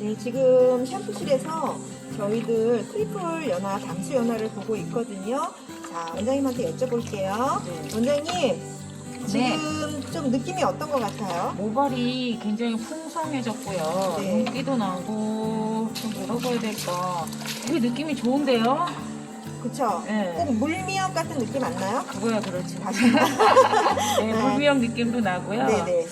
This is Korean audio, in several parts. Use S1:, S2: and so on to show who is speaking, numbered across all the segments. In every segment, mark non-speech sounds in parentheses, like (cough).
S1: 네, 지금 샴푸실에서 저희들 트리플 연화, 담수 연화를 보고 있거든요. 자, 원장님한테 여쭤볼게요.
S2: 네.
S1: 원장님, 지금 좀 느낌이 어떤 것 같아요?
S2: 모발이 굉장히 풍성해졌고요.
S1: 네.
S2: 윤기도 나고 좀 뭐라고 해야 될까? 되게 느낌이 좋은데요?
S1: 그쵸?
S2: 네.
S1: 꼭 물미역 같은 느낌 안 나요?
S2: 그거야 그렇지.
S1: 다시. (laughs)
S2: 네, 물미역 느낌도 나고요.
S1: 네네.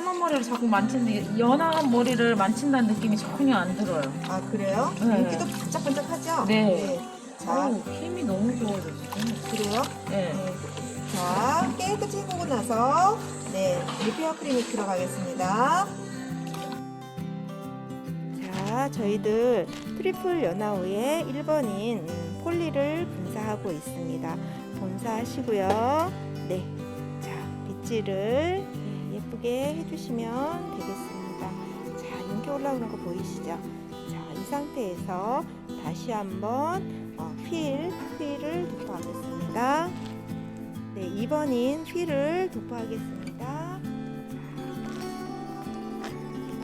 S2: 어, 파마 머리를 자꾸 만지는데 연한 머리를 만진다는 느낌이 전혀 안 들어요.
S1: 아, 그래요?
S2: 네.
S1: 여기도 반짝반짝하죠?
S2: 네.
S1: 자,
S2: 아우, 힘이 너무 좋아졌어.
S1: 그래요?
S2: 네.
S1: 네. 자, 깨끗이 해보고 나서 네, 리페어 크림이 들어가겠습니다. 자, 저희들 트리플 연화후에 1번인 음, 폴리를 분사하고 있습니다. 분사하시고요. 네. 자, 빗질을 네, 예쁘게 해주시면 되겠습니다. 자, 윤기 올라오는 거 보이시죠? 자, 이 상태에서 다시 한번 어, 휠, 휠을 도포하겠습니다. 네, 2번인 휠을 도포하겠습니다.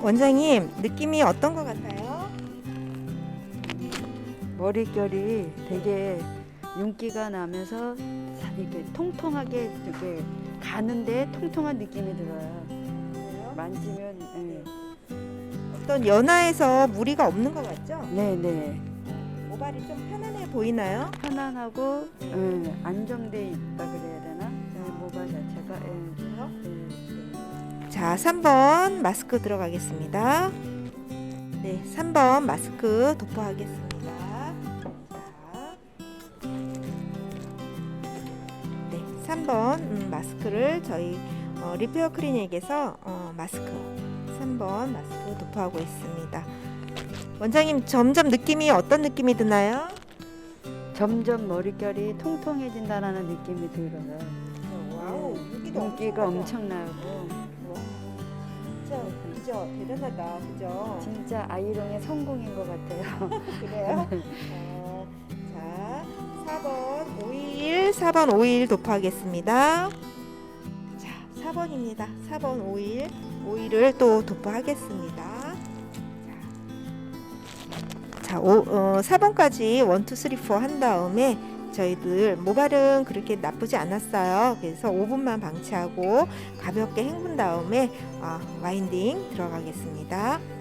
S1: 원장님, 느낌이 어떤 것 같아요?
S3: 머릿결이 되게 윤기가 나면서 이렇게 통통하게 이렇게 가는데 통통한 느낌이 들어요. 만지면 예.
S1: 어떤 연화에서 무리가 없는 것 같죠?
S3: 네, 네.
S1: 모발이 좀 편안해 보이나요?
S3: 편안하고 예, 안정돼 있다 그래야 되나? 예, 모발 자체가? 예,
S1: 자, 3번 마스크 들어가겠습니다. 네, 3번 마스크 도포하겠습니다. 3번 음, 마스크를 저희 어, 리페어 클리닉에서 어, 마스크 3번 마스크 도포하고 있습니다. 원장님 점점 느낌이 어떤 느낌이 드나요?
S3: 점점 머릿결이 통통해진다는 느낌이 들어요.
S1: 와우,
S3: 윤기가
S1: 엄청
S3: 엄청나고
S1: 와, 진짜 그죠? 대단하다, 그죠?
S3: 진짜 아이롱의 성공인 것 같아요. (laughs)
S1: 그래요? (laughs) 어, 4번 5일 도포하겠습니다. 자, 4번입니다. 4번 5일, 5일을 또 도포하겠습니다. 자, 자 오, 어, 4번까지 1, 2, 3, 4 한 다음에 저희들 모발은 그렇게 나쁘지 않았어요. 그래서 5분만 방치하고 가볍게 헹군 다음에 아, 와인딩 들어가겠습니다.